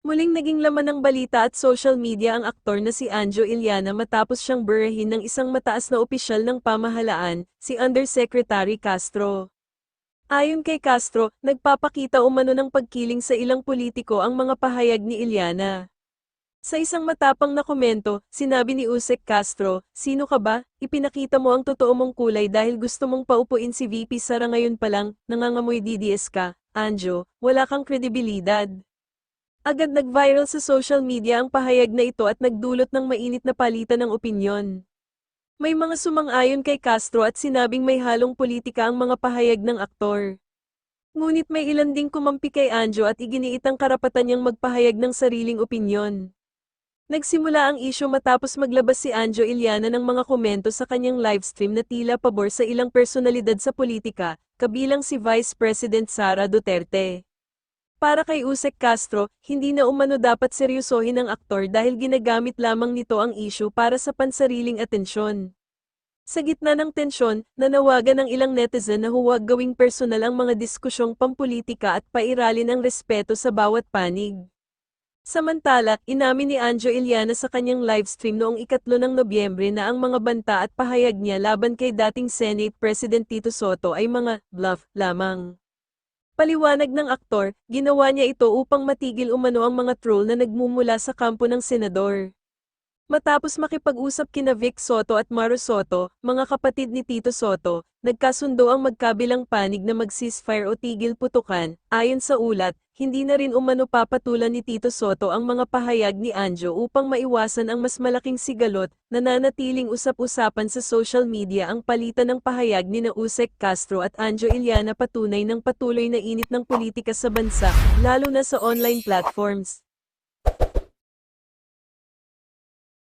Muling naging laman ng balita at social media ang aktor na si Anjo Iliana matapos siyang burahin ng isang mataas na opisyal ng pamahalaan, si Undersecretary Castro. Ayon kay Castro, nagpapakita umano ng pagkiling sa ilang politiko ang mga pahayag ni Iliana. Sa isang matapang na komento, sinabi ni Usek Castro, Sino ka ba? Ipinakita mo ang totoo mong kulay dahil gusto mong paupuin si VP Sara ngayon pa lang, nangangamoy DDS ka, Anjo, wala kang kredibilidad. Agad nag-viral sa social media ang pahayag na ito at nagdulot ng mainit na palitan ng opinyon. May mga sumang-ayon kay Castro at sinabing may halong politika ang mga pahayag ng aktor. Ngunit may ilan ding kumampi kay Anjo at iginiit ang karapatan niyang magpahayag ng sariling opinyon. Nagsimula ang isyo matapos maglabas si Anjo Iliana ng mga komento sa kanyang livestream na tila pabor sa ilang personalidad sa politika, kabilang si Vice President Sara Duterte. Para kay Usek Castro, hindi na umano dapat seryosohin ng aktor dahil ginagamit lamang nito ang issue para sa pansariling atensyon. Sa gitna ng tensyon, nanawagan ng ilang netizen na huwag gawing personal ang mga diskusyong pampolitika at pairalin ang respeto sa bawat panig. Samantala, inamin ni Anjo Iliana sa kanyang livestream noong ikatlo ng Nobyembre na ang mga banta at pahayag niya laban kay dating Senate President Tito Soto ay mga bluff lamang. Paliwanag ng aktor, ginawa niya ito upang matigil umano ang mga troll na nagmumula sa kampo ng senador. Matapos makipag-usap kina Vic Soto at Maru Soto, mga kapatid ni Tito Soto, nagkasundo ang magkabilang panig na mag-ceasefire o tigil putukan. Ayon sa ulat, hindi na rin umano papatulan ni Tito Soto ang mga pahayag ni Anjo upang maiwasan ang mas malaking sigalot, nananatiling usap-usapan sa social media ang palitan ng pahayag ni na Castro at Anjo Iliana patunay ng patuloy na init ng politika sa bansa, lalo na sa online platforms.